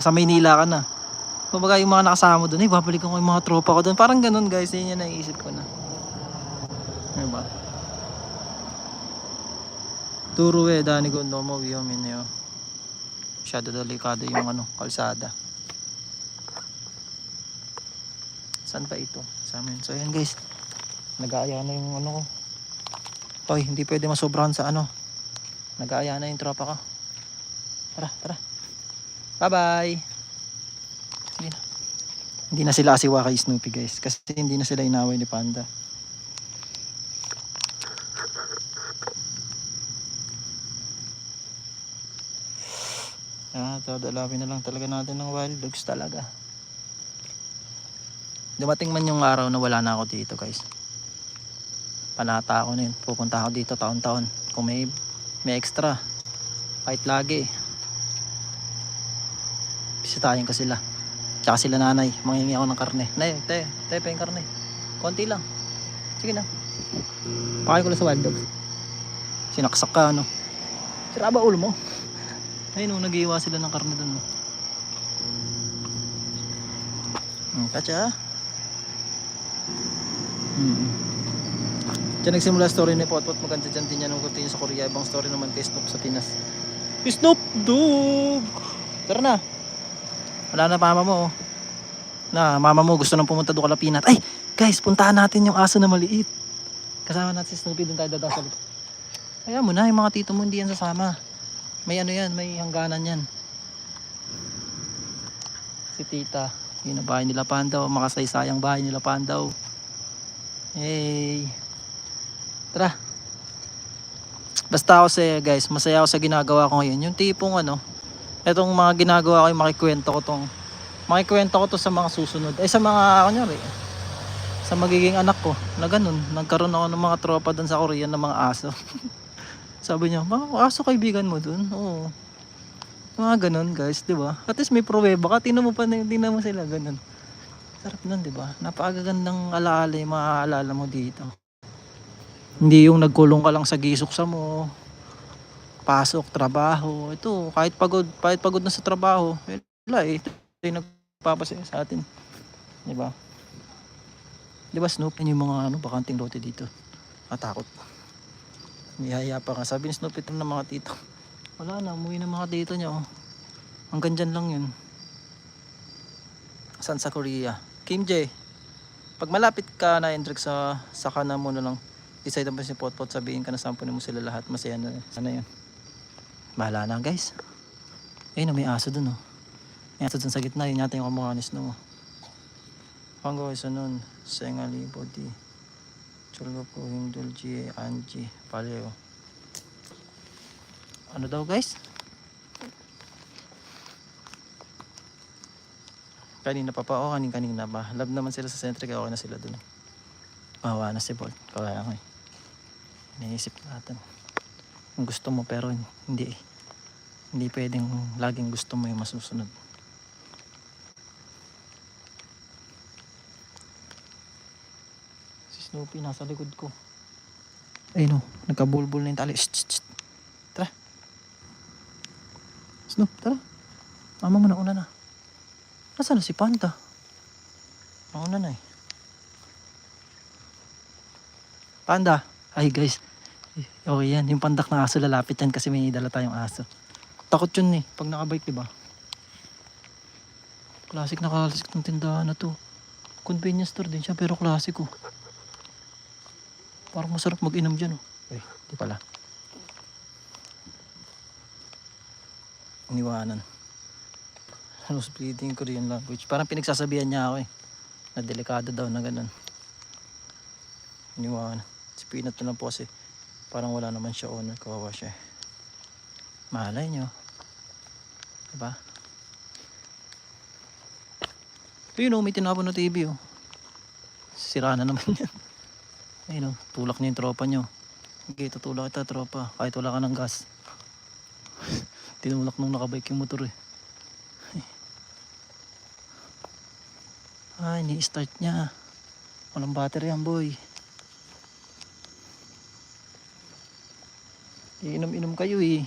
Sa Maynila ka na. Kumbaga yung mga nakasama doon, eh, babalikan ko yung mga tropa ko doon. Parang ganun guys, yun yung naisip ko na. Diba? Turo eh, dani ko no mo, yo, minyo. Masyado delikado yung ano, kalsada. Saan pa ito? Sa amin. So yan guys. Nag-aaya na yung ano ko. Toy, hindi pwede masobrahan sa ano. Nag-aaya na yung tropa ko. Tara, tara. Bye-bye. Sige na. Hindi na sila asiwa kay Snoopy guys. Kasi hindi na sila inaway ni Panda. Ah, dadalawin na lang talaga natin ng wild dogs talaga. Dumating man yung araw na wala na ako dito guys. Panata ako na yun. Pupunta ako dito taon-taon. Kung may, may extra. Kahit lagi. Bisitahin ko sila. Tsaka sila nanay. Mangingi ako ng karne. Nay, te, te, pa karne. Konti lang. Sige na. Pakain ko lang sa wild dogs. Sinaksak ka ano. Sira ba ulo mo? Ayun oh, nag-iwa sila ng karne dun. Oh. Hmm, kacha. Hmm. Diyan nagsimula story ni Potpot maganda dyan din yan continue sa Korea. Ibang story naman kay Snoop sa Pinas. Snoop Dogg! Tara na. Wala na mama mo. oh. Na, mama mo gusto nang pumunta doon kalapinat. Ay, guys, puntahan natin yung aso na maliit. Kasama natin si Snoopy doon tayo dadasal. Kaya mo na, yung mga tito mo hindi yan sasama. May ano yan, may hangganan yan. Si tita, yun ang bahay nila Pandaw, makasaysayang bahay nila Pandaw. Hey. Tara. Basta ako sa guys, masaya ako sa ginagawa ko ngayon. Yung tipong ano, etong mga ginagawa ko yung makikwento ko tong makikwento ko to sa mga susunod. Eh sa mga kunyari, sa magiging anak ko na ganun. Nagkaroon ako ng mga tropa doon sa Korea ng mga aso. Sabi niya, mga aso kaibigan mo doon? Oo. Mga ganun guys, di ba? At least may pruweba ka, tinan mo pa, tinan mo sila ganun. Sarap nun, di ba? Napakagandang alaala yung maaalala mo dito. Hindi yung nagkulong ka lang sa gisok sa mo. Pasok, trabaho. Ito, kahit pagod, kahit pagod na sa trabaho, wala eh. Ito yung nagpapasaya sa atin. Di ba? Di ba Snoop? Yan yung mga ano, bakanting lote dito. Matakot. Nihaya pa nga. Sabi ni Snoop ito ng mga tito. Wala na, umuwi ng mga tito niya. Oh. Hanggang dyan lang yun. Saan sa Korea? Kim J. Pag malapit ka na Hendrik sa saka na muna lang decide mo si Potpot sabihin ka na sampunin mo sila lahat masaya na sana yun bahala na guys. Ayun may aso dun oh. May aso dun sa gitna yun yata yung kamukha ni Snow. Panggo isa nun Sengali body Chulgo po Hindul G Anji Paleo. Ano daw guys? Kanina pa pa o kanin kanina ba love naman sila sa centric okay na sila dun. Mawa na si Bolt. Kaya nga eh. Iniisip natin. Kung gusto mo pero hindi. Hindi pwedeng laging gusto mo yung masusunod. Si Snoopy nasa likod ko. Ay no, nagkabulbul na yung tali. Shh, shh, shh. Tara. Snoop, tara. Mama mo na una na. Nasaan na si Panda? Mauna na eh. Panda. Ay guys. Okay yan. Yung pandak na aso lalapit yan kasi may dala tayong aso. Takot yun eh. Pag nakabike diba? Classic na classic ng tindahan na to. Convenience store din siya pero classic oh. Parang masarap mag-inom dyan oh. Uy, di pala. Iniwanan. Nose bleeding Korean language. Parang pinagsasabihan niya ako eh. Na delikado daw na ganun. Iniwanan. Si Peanut na lang po kasi parang wala naman siya owner. Kawawa siya eh. Malay nyo. Diba? Ito yun oh, may tinapon na TV oh. Sira na naman yan. Ayun oh, tulak niya yung tropa nyo. Okay, tutulak kita tropa. Kahit wala ka ng gas. Tinulak nung nakabike yung motor eh. Ay, ni-start niya. Walang battery yan boy. Iinom-inom kayo eh.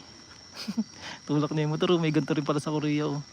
Tulak na yung motor, oh. may ganito rin pala sa Korea oh.